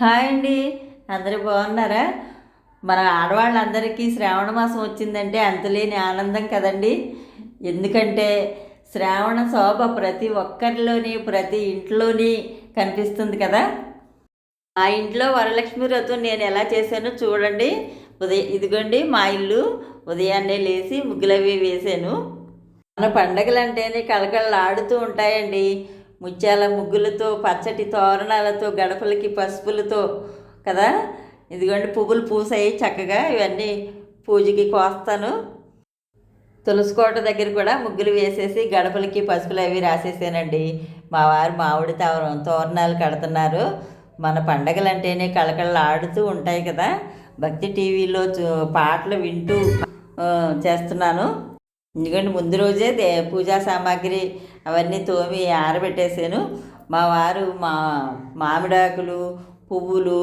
Hi అండి. అందరూ బాగున్నారా? మన ఆడవాళ్ళందరికీ శ్రావణ మాసం వచ్చిందంటే అంతులేని ఆనందం కదండి. ఎందుకంటే శ్రావణ శోభ ప్రతి ఒక్కరిలోని ప్రతి ఇంట్లోని కనిపిస్తుంది కదా. మా ఇంట్లో వరలక్ష్మి వ్రతం నేను ఎలా చేశానో చూడండి. ఉదయం ఇదిగోండి మా ఇల్లు. ఉదయాన్నే లేచి ముగ్గులవి వేసాను మన పండగలు అంటేనే కళకళలాడుతూ ఉంటాయండి. ముత్యాల ముగ్గులతో పచ్చటి తోరణాలతో గడపలకి పసుపులతో కదా? ఇదిగోండి పువ్వులు పూసాయి చక్కగా. ఇవన్నీ పూజకి కోస్తాను. తులసి కోట దగ్గర కూడా ముగ్గులు వేసేసి గడపలకి పసుపులు అవి రాసేసానండి. మా వారు మామిడి తవరం తోరణాలు కడుతున్నారు. మన పండగలు అంటేనే కళకళలు ఆడుతూ ఉంటాయి కదా. భక్తి టీవీలో చూ- పాటలు వింటూ చేస్తున్నాను. ఎందుకంటే ముందు రోజే దే పూజా సామాగ్రి అవన్నీ తోమి ఆరబెట్టేసాను. మా వారు మా మామిడాకులు పువ్వులు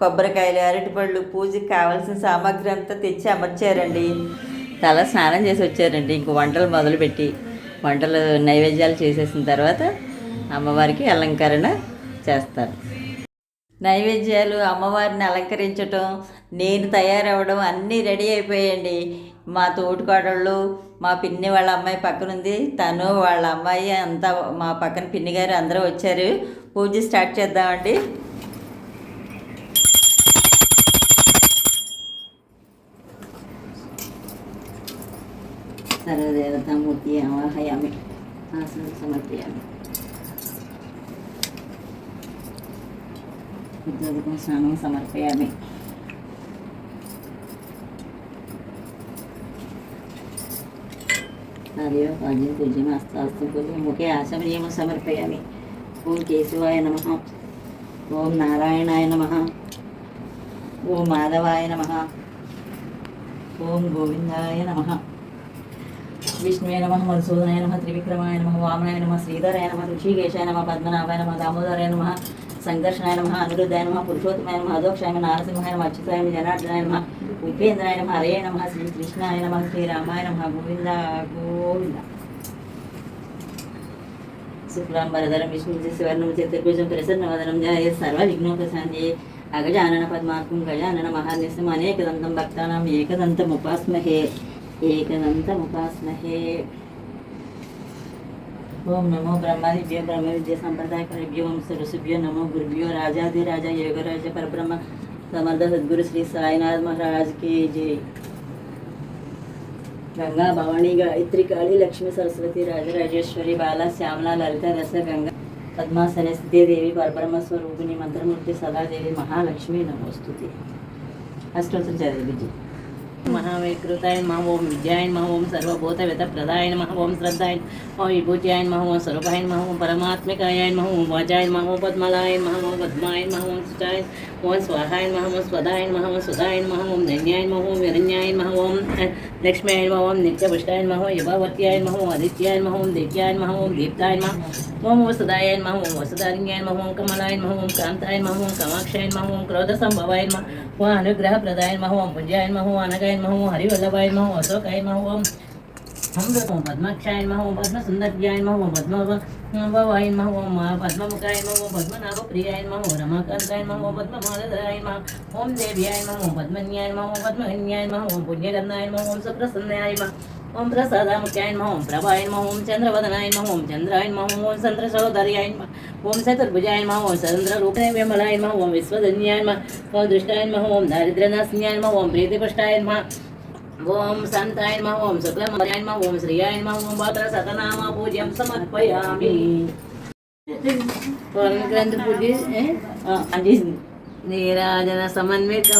కొబ్బరికాయలు అరటిపళ్ళు పూజకి కావాల్సిన సామాగ్రి అంతా తెచ్చి అమర్చారండి. తల స్నానం చేసి వచ్చారండి. ఇంక వంటలు మొదలుపెట్టి వంటలు నైవేద్యాలు చేసేసిన తర్వాత అమ్మవారికి అలంకరణ చేస్తారు. నైవేద్యాలు అమ్మవారిని అలంకరించటం నేను తయారవడం అన్నీ రెడీ అయిపోయాయండి. మా తోటికోడళ్ళు మా పిన్ని వాళ్ళ అమ్మాయి పక్కనుంది. తను వాళ్ళ అమ్మాయి అంతా మా పక్కన పిన్ని గారు అందరూ వచ్చారు. పూజ స్టార్ట్ చేద్దామండి. సర్వదేవతామూర్తి ఆవాహయామి ఆసనం సమర్పయామి. ఉద్యోగం స్నానం సమర్పయాలి. హరియో పాద్యం పూజ్యం అస్తాస్తు ముఖే ఆశమనీయం సమర్పయామి ఓం కేశవాయ నమ. ఓం నారాయణాయ నమ. ఓం మాధవాయ నమ. ఓం గోవిందాయ నమ. విష్ణువే నమ. మధుసూదనాయ నమ. త్రివిక్రమాయ నమ. వామనాయ నమ. శ్రీధరాయ నమ. ఋషికేశాయ నమ. పద్మనాభాయ నమ. దామోదరాయ నమ. సంఘర్షణాయ నమ అనిరుద్ధాయ నమ పురుషోత్తమాయ నమ అధోక్షాయ నమ నారసింహాయ నమ అచ్యుతాయ నమ జనార్దనాయ నమ ఉపేంద్రాయ నమ హరే నమ శ్రీకృష్ణాయ నమ శ్రీరామాయ నమ గోవింద గోవింద. శుక్లాంబరధరం విష్ణు శివర్ణం చతుర్భుజం ప్రసన్నవదనం జాయ సర్వ విఘ్నోపశాంతి అగజానన పద్మార్కం గజానన మహానిశం అనేకదంతం భక్తానం ఏకదంతం ఉపాస్మహే ఏకదంతం ఉపాస్మహే ఓం నమో బ్రహ్మాదిభ్యో బ్రహ్మ విద్య సంప్రదాయకరిభ్యో ఓం సరస్సుభ్యో నమో గురుభ్యో రాజాదిరాజ యోగరాజ పరబ్రహ్మ సమర్థ సద్గురు శ్రీ సాయినాథ్ మహారాజ్ కి జై గంగా భవాణి గాయత్రి కాళీ లక్ష్మి సరస్వతి రాజరాజేశ్వరి బాల శ్యామల లలిత రస గంగా పద్మాసన దేవి పరబ్రహ్మ స్వరూపిణి మంత్రమూర్తి సదాదేవి మహాలక్ష్మి నమోస్తుతి అష్టోత్తరం చదివి విజయ్ మహావికృతాయ నమ ఓం విద్యాయ నమ ఓం సర్వభూత విత ప్రదాయ నమ ఓం శ్రద్ధాయ ఓం విభూత్యాయ నమ ఓం స్వరూపాయ నమ ఓం పరమాత్మికాయ నమ ఓం వాచాయ నమ ఓం పద్మలాయ నమ ఓం పద్మాయ నమ ఓం సుచాయ ఓం స్వాహాయ నమ ఓం స్వదాయ నమ ఓం సుధాయ నమ ఓం ధన్యాయ నమ ఓం విరణ్యాయ నమ ఓం లక్ష్మ్యాయ నమ ఓం నిత్యపుష్టాయ నమ ఓం యుభావత్యాయ నమ ఓం ఆదిత్యాయ నమ ఓం దివ్యాయ నమ ఓం దీప్తాయ నమ ఓం వసుదాయ నమ ఓం వసుధారిణ్యాయ నమ ఓం కమలాయ నమ ఓం కాంతాయ నమ ఓం కమాక్షాయ నమ ఓం క్రోధ సంభవాయ నమ ఓం అనుగ్రహ ప్రదాయ నమ ఓం పుంజాయ నమ ఓం అనగాయ నమ ఓం హరివల్లభాయ నమ ఓం అశోకాయ నమ ఓం ఓం పద్మాక్షాయ నమ ఓం పద్మసుందర్యాయ నమ ఓం పద్మభవాయ నమ ఓం పద్మముఖాయ నమ ఓం పద్మనాభప్రియాయ నమ ఓం రమాకాంతాయ నమ ఓం పద్మమాలధరాయ నమ ఓం దేవ్యాయ నమ ఓం పద్మన్యాయ నమ ఓం పద్మహన్యాయ నమ ఓం పుణ్యగంధాయ నమ ఓం సుప్రసన్నాయ నమ ఓం ప్రసాదాముఖ్యాయ నమ ఓం ప్రభాయ నమ ఓం చంద్రవదనాయ నమ ఓం చంద్రాయ నమ ఓం చంద్రసోదర్యాయ నమ ఓం చతుర్భుజాయ నమ ఓం చంద్రరూపాయ విమలాయ నమ ఓం విశ్వధన్యాయ నమ ఓం దుష్టాయ ओम संताय नमः ओम शुक्लमर्याय नमः ओम श्रियाय नमः ओम भद्र सतनाम पूज्यं समर्पयामि पवन ग्रंथ पूजी हाँ जी नीराजन ते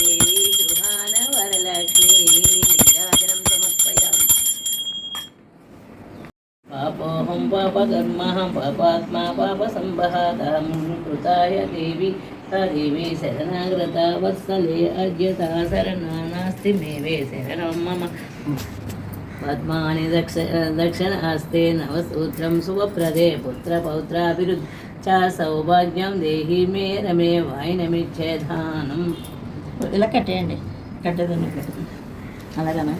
देवी वरलक्ष्मी समर्पयामि पापकर्महं पापात्मा पापसंभहातहं कृताय देवी सा वत्सले अज्ञता शरणान् स्वस्तिमेवे मम पद्मानि दक्ष दक्षिणहस्ते नवसूत्रं सुवप्रदे पुत्रपौत्राभिरुद्ध च సౌభాగ్యం దేహి మే రమే వాయినమిచ్చేదానం ఇలా కట్టేయండి కట్టేదండి అలాగనా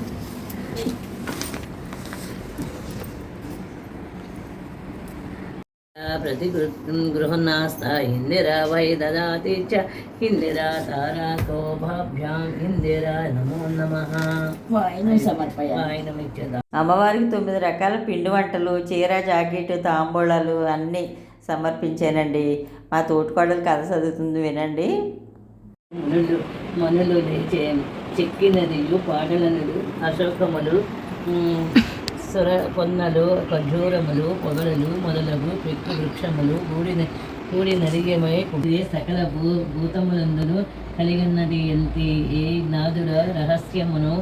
వై దదాతి చ ఇందిరా తారాతో భాభ్యాం ఇందిరా నమో నమ వాయినం సమర్పయ ఆయనమిచ్చదా అమ్మవారికి తొమ్మిది రకాల పిండి వంటలు చీర జాకెట్ తాంబూలాలు అన్నీ సమర్పించానండి. మా తోటికోడలు కథ చదువుతుంది వినండి. మునులు మనులు లేచే చెక్కినదియు పాటలనులు అశోకములు ఉమ్, సుర పొన్నలు ఖర్జూరములు పొగడలు మొదలగు పెక్కు వృక్షములు కూడిన కూడి నరిగమై కుడి సకల భూ భూతములందును కలిగినది ఎంతి ఏ నాదుడ రహస్యమును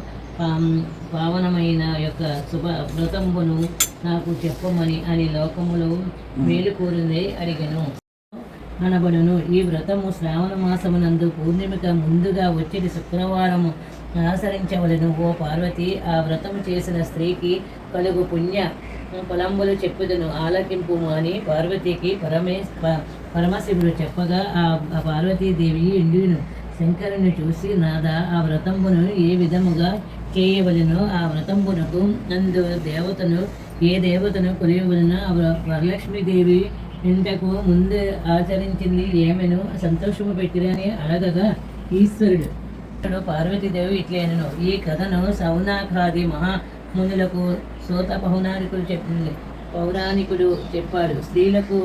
పావనమైన యొక్క శుభ వ్రతంబును నాకు చెప్పమని అని లోకములు మేలు కోరిందే అడిగను. అనబడును ఈ వ్రతము శ్రావణ మాసమునందు పూర్ణిమక ముందుగా వచ్చేది శుక్రవారము. ఆచరించవలను ఓ పార్వతి ఆ వ్రతము చేసిన స్త్రీకి కలుగు పుణ్య. పొలంబులు చెప్పుదును. ఆలకింపు అని పార్వతికి పరమే ప- పరమశివుడు చెప్పగా ఆ పార్వతీదేవి ఎండును శంకరుని చూసి నాదా ఆ వ్రతంబును ఏ విధముగా చేయవలెనో? ఆ వ్రతంబునకు నందు దేవతను ఏ దేవతను కొలియవలన ఆ వరలక్ష్మీదేవి ఇంతకు ముందు ఆచరించింది ఏమెను? సంతోషము పెట్టిరని అడగగా ఈశ్వరుడు. పార్వతీదేవి ఇట్లేనను. ఈ కథను సౌనాఖాది మునులకు సోత పౌనానికులు చెప్పింది పౌరాణికుడు చెప్పాడు స్త్రీలకు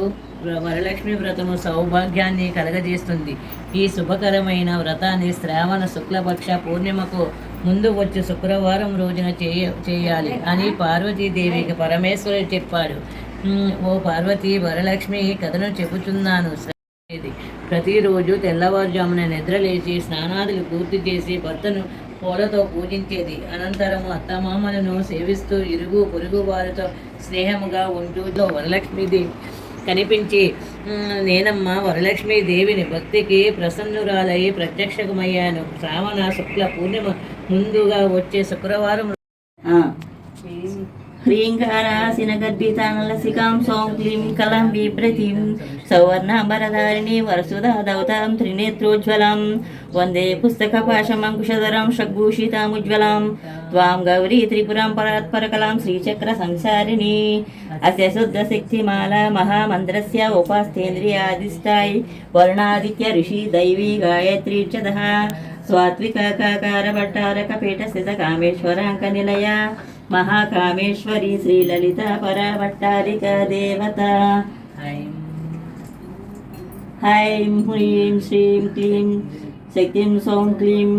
వరలక్ష్మి వ్రతము సౌభాగ్యాన్ని కలగజేస్తుంది. ఈ శుభకరమైన వ్రతాన్ని శ్రావణ శుక్లపక్ష పూర్ణిమకు ముందు వచ్చే శుక్రవారం రోజున చేయ చేయాలి అని పార్వతీదేవికి పరమేశ్వరుడు చెప్పాడు. ఓ పార్వతి వరలక్ష్మి కథను చెబుతున్నాను. ప్రతిరోజు తెల్లవారుజామున నిద్రలేచి స్నానాదులు పూర్తి చేసి భర్తను పూలతో పూజించేది. అనంతరము అత్తమామలను సేవిస్తూ ఇరుగు పొరుగు వారితో స్నేహముగా ఉంటూ వరలక్ష్మీదేవి కనిపించి "ఉమ్, నేనమ్మ వరలక్ష్మీదేవిని భక్తికి ప్రసన్నురాలై ప్రత్యక్షమయ్యాను. శ్రావణ శుక్ల పూర్ణిమ ముందుగా వచ్చే శుక్రవారం హ్రీంకారాసిన గర్భితానలసికాం సౌం క్లీం కలాం బిభ్రతిం సౌవర్ణాంబరధారిణి వరసుధా దౌతాం త్రినేత్రోజ్వలం వందే పుస్తకపాశమంకుశధరం షగ్భూషితాముజ్వలం త్వాం గౌరీ త్రిపురాం పరాత్పరకలాం శ్రీచక్ర సంసారిణి అస్య శుద్ధ శక్తిమాల మహామంత్రస్య ఉపాస్థేంద్రియాదిష్టాయి వర్ణాదిత్య ఋషి మహాకామేశ్వరి శ్రీలలిత పరభట్టారిక దేవత హైం హ్రీం శ్రీం క్లీం శక్తిం సౌం క్లీం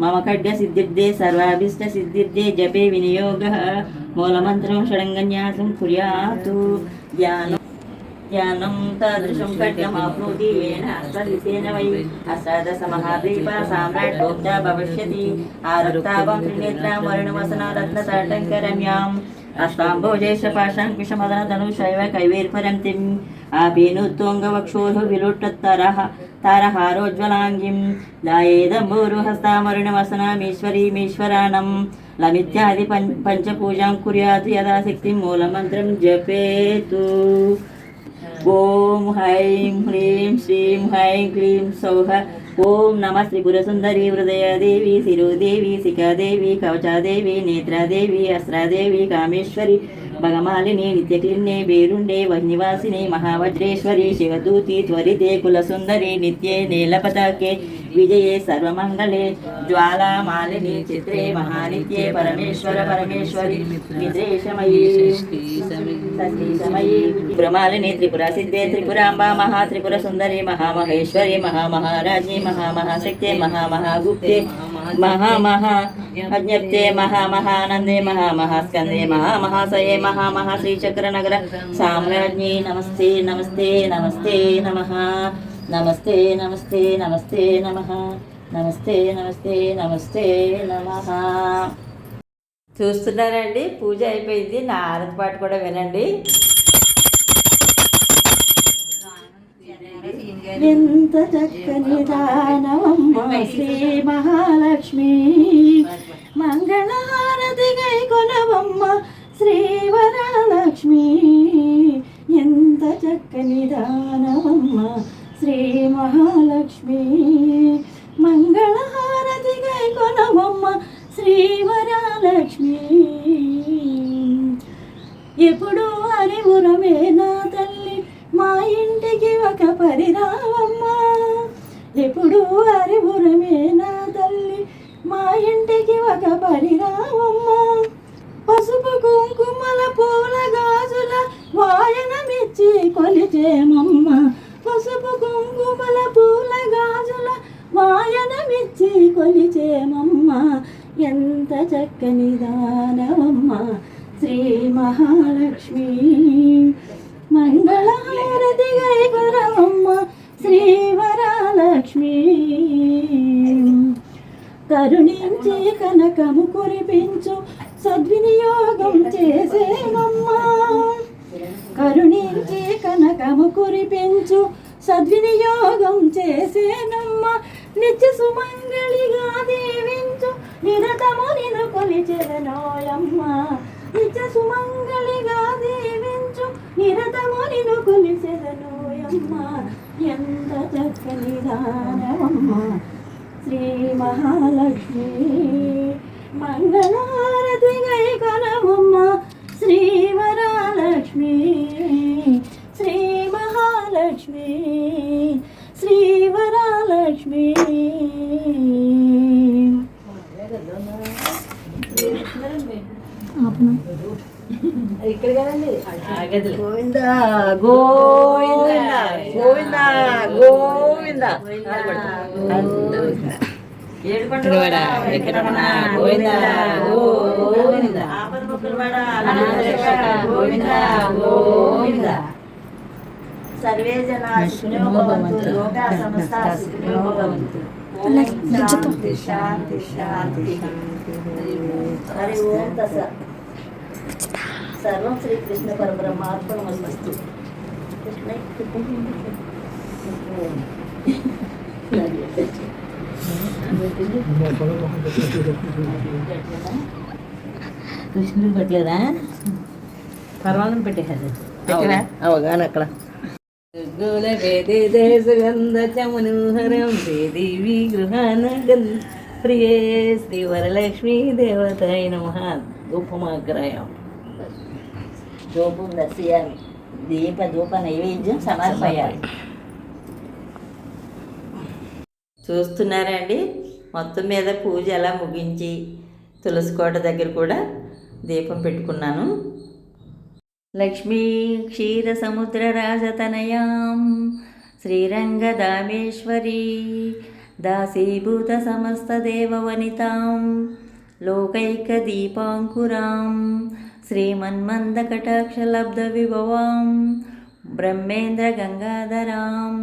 మమ ఖడ్గ సిద్ధిర్దే సర్వాభిష్ట సిద్ధిర్దే జపే వినియోగ. మూలమంత్రం షడంగన్యాసం కుర్యాతు. ధ్యానం ज्ञानं तादृशं ఖడ్గమాప్నోతి येन అష్టదిశేన వై అష్టాదశ మహాద్వీప సామ్రాట్ భోక్తా భవిష్యతి ఆరక్తాభం త్రినేత్రాం వర్ణవసన రత్నతాటంకరమ్యాం అష్టాంబోజేష పాశాంకుశమదన ధనుషైవ కైవేర్పరంతిం ఆపీనుత్తుంగవక్షోః విలుట్టత్తరః తారహారోజ్వలాంగిం దాయేదంబూరుహస్తామరుణవసనామీశ్వరీమీశ్వరాణం లమిత్యాది పంచ పంచపూజాం కుర్యాత్ యథాశక్తి మూలమంత్రం జపేతు ఓం హైం హ్రీం శ్రీం హైం క్లీం సౌహ ఓం నమ శ్రీ త్రిపురసుందరి హృదయదేవి శిరోదేవి శిఖాదేవి కవచాదేవి నేత్రాదేవి అస్రాదేవి కామేశ్వరి భగమాలిని నిత్యక్లిన్నే బేరుండే వహ్నివాసిని మహావజ్రేశ్వరి శివదూతి త్వరితే కులసుందరి నిత్యే నీలపతాకే విజయే సర్వమంగళే జ్వాలామాలిని చిత్రే మహానిత్యే పరమేశ్వర పరమేశ్వరి విద్రేషమయీ సతీశమయీ త్రిపురమాలిని త్రిపుర సిద్ధే త్రిపురాంబా మహా త్రిపుర సుందరి మహామహేశ్వరి మహామహారాజ్ఞి మహామహాశక్తే మహామహాగుప్తే మహామహా అజ్ఞప్తే మహామహానందే మహామహాస్కందే మహామహాసయే మహామహా శ్రీచక్రనగర సామ్రాజ్ఞి నమస్తే నమస్తే నమస్తే నమ. నమస్తే నమస్తే నమస్తే నమ. నమస్తే నమస్తే నమస్తే నమ. చూస్తున్నారండి? పూజ అయిపోయింది. నా ఆనంద పాట కూడా వినండి. ఎంత చక్కని దానవమ్మ శ్రీ మహాలక్ష్మి. మంగళహారతి గై కొనవమ్మ శ్రీ వరలక్ష్మి ఎంత చక్కని దానవమ్మ శ్రీ మహాలక్ష్మి మంగళహారతి గై కొనవమ్మ శ్రీవరలక్ష్మి. ఎప్పుడు అరివురమే నా తల్లి మా ఇంటికి ఒక పరిరావమ్మ ఎప్పుడు అరివురమే నా ఇంటికి ఒక పసుపు కుంకుమల పూల గాజుల వాయనమిచ్చి కొలిచేమమ్మ. పసుపు కుంకుమల పూల గాజుల వాయనమిచ్చి కొలిచేమమ్మ. ఎంత చక్కని దానవమ్మ. శ్రీ మహాలక్ష్మి. మంగళహారతి గైవరమ్మ శ్రీ వరాలక్ష్మి. కరుణించి కనకము కురిపించు సద్వినియోగం చేసేమమ్మా కరుణించి కనకము కురిపించు సద్వినియోగం చేసేనమ్మ. నిత్య సుమంగళిగా దీవించు నిరతము నిను కొలిచెదనోయమ్మ నిత్య సుమంగళిగా దీవించు నిరతము నిను కొలిచెదనోయమ్మ ఎంత చక్కని దానవమ్మ శ్రీ మహాలక్ష్మి. మంగళారతి గై కనవమ్మ శ్రీ వరాలక్ష్మి. శ్రీ మహాలక్ష్మి. శ్రీ వరాలక్ష్మి. ఆగదులే. గోవింద గోవింద గోవింద గోవింద. తిరువడ వెంకటరమణ గోవింద గోవింద. గోవింద గోవింద. సర్వే జనా సుఖినో భవంతు లోకా సమస్తా సుఖినో భవంతు ఓం శాంతి శాంతి శాంతి. హరి ఓం తస సర్వం శ్రీ కృష్ణ పరబ్రహ్మార్పణమస్తు కృష్ణ కృష్ణుడు పెట్టలేదా? పర్వాలం పెట్టేసారు పెట్టినా? అవగాహన అక్కడ. గుల వేదే దేశగంధ చమనోహరం దేవి గృహాన ప్రియే శ్రీ వరలక్ష్మీ దేవతాయ నమ. ధూపమాగ్రయం ధూపం దర్శయామి దీప ధూప నైవేద్యం సమర్పయాలి. చూస్తున్నారా అండి మొత్తం మీద పూజ ఎలా ముగించి తులసి కోట దగ్గర కూడా దీపం పెట్టుకున్నాను. లక్ష్మీ క్షీర సముద్ర రాజతనయాం శ్రీరంగదామేశ్వరీ దాసీభూత సమస్త దేవవనితాం లోకైక దీపాంకురాం శ్రీమన్మందకటాక్షలబ్ధ విభవాం బ్రహ్మేంద్ర గంగాధరాం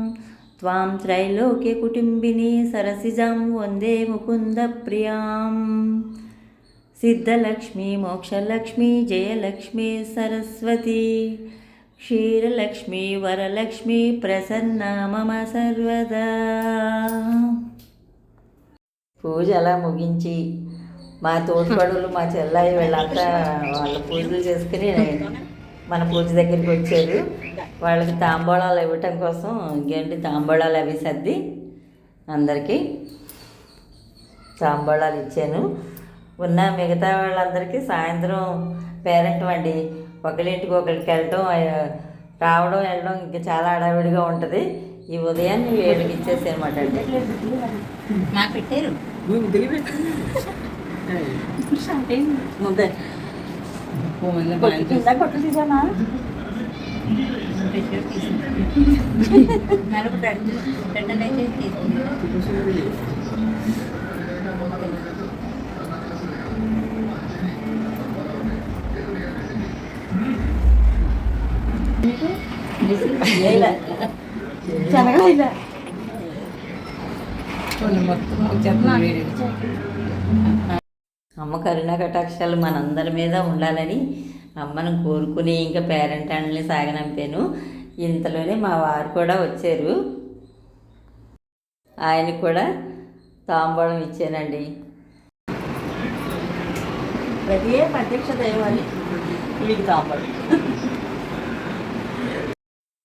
త్వాం త్రైలోక్య కుటుంబిని సరసిజం వందే ముకుంద ప్రియాం సిద్ధలక్ష్మి మోక్షలక్ష్మి జయలక్ష్మి సరస్వతి క్షీరలక్ష్మి వరలక్ష్మి ప్రసన్న మమ సర్వదా పూజ అలా ముగించి మా తోటిపడులు మా చెల్లాయి వీళ్ళంతా వాళ్ళ పూజలు చేసుకుని మన పూజ దగ్గరికి వచ్చారు. వాళ్ళకి తాంబూలాలు ఇవ్వటం కోసం ఇంకేంటి తాంబూలాలు అవి సర్ది అందరికీ తాంబూలాలు ఇచ్చాను. ఉన్న మిగతా వాళ్ళందరికీ సాయంత్రం పేరెంట్ అండి ఒకరింటికి ఒకరికి వెళ్ళటం రావడం వెళ్ళడం ఇంకా చాలా హడావిడిగా ఉంటుంది. ఈ ఉదయాన్నే ఏడుకి ఇచ్చేసి అనమాట అండి పెట్టారు. ముందే కింద కొట్టు తీసానా వేయలే. అమ్మ కరుణ కటాక్షాలు మనందరి మీద ఉండాలని అమ్మను కోరుకుని ఇంకా పేరెంట్ అండ్ని సాగనంపాను. ఇంతలోనే మా వారు కూడా వచ్చారు. ఆయనకు కూడా తాంబూలం ఇచ్చానండి. ప్రతి ప్రత్యక్ష దైవాన్ని మీకు తాంబూలం.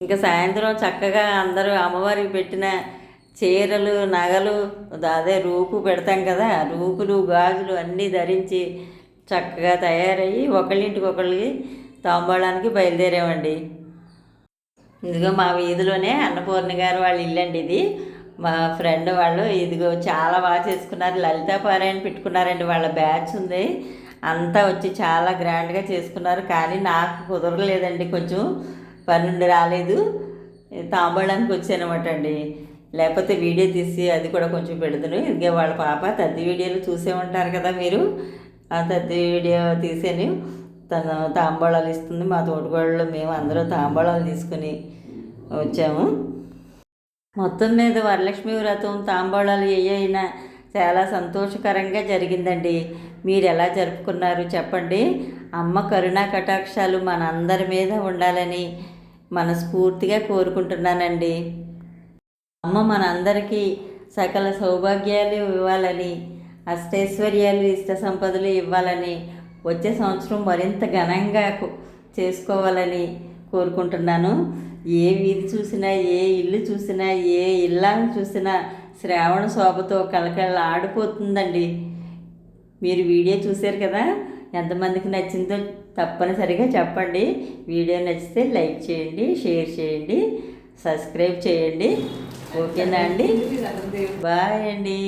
ఇంకా సాయంత్రం చక్కగా అందరూ అమ్మవారికి పెట్టిన చీరలు నగలు అదే రూపు పెడతాం కదా రూపులు గాజులు అన్నీ ధరించి చక్కగా తయారయ్యి ఒకళ్ళింటికి ఒకళ్ళకి తాంబూలానికి బయలుదేరామండి. ఇదిగో మా వీధిలోనే అన్నపూర్ణ గారు వాళ్ళ ఇల్లు అండి ఇది. మా ఫ్రెండ్ వాళ్ళు ఇదిగో చాలా బాగా చేసుకున్నారు. లలితా పారాయణ పెట్టుకున్నారండి. వాళ్ళ బ్యాచ్ ఉంది. అంతా వచ్చి చాలా గ్రాండ్గా చేసుకున్నారు. కానీ నాకు కుదరలేదండి. కొంచెం పన్నెండు రాలేదు. తాంబూలానికి వచ్చానమాట అండి. లేకపోతే వీడియో తీసి అది కూడా కొంచెం పెడుతును ఇంకే వాళ్ళ పాప తద్ది వీడియోలు చూసే ఉంటారు కదా మీరు. ఆ తద్ది వీడియో తీసాను తను తాంబూలాలు ఇస్తుంది. మా తోటికోళ్ళు మేము అందరూ తాంబూలాలు తీసుకుని వచ్చాము. మొత్తం మీద వరలక్ష్మి వ్రతం తాంబూలాలు ఏ అయినా చాలా సంతోషకరంగా జరిగిందండి. మీరు ఎలా జరుపుకున్నారు చెప్పండి. అమ్మ కరుణా కటాక్షాలు మనందరి మీద ఉండాలని మనస్ఫూర్తిగా కోరుకుంటున్నానండి. అమ్మ మనందరికీ సకల సౌభాగ్యాలు ఇవ్వాలని అష్టైశ్వర్యాలు ఇష్ట సంపదలు ఇవ్వాలని వచ్చే సంవత్సరం మరింత ఘనంగా చేసుకోవాలని కోరుకుంటున్నాను. ఏ వీధి చూసినా ఏ ఇల్లు చూసినా ఏ ఇల్లాలను చూసినా శ్రావణ శోభతో కలకల ఆడిపోతుందండి. మీరు వీడియో చూశారు కదా ఎంతమందికి నచ్చిందో తప్పనిసరిగా చెప్పండి. వీడియో నచ్చితే లైక్ చేయండి షేర్ చేయండి సబ్స్క్రైబ్ చేయండి. ఓకేనా అండి? బాయ్ అండి.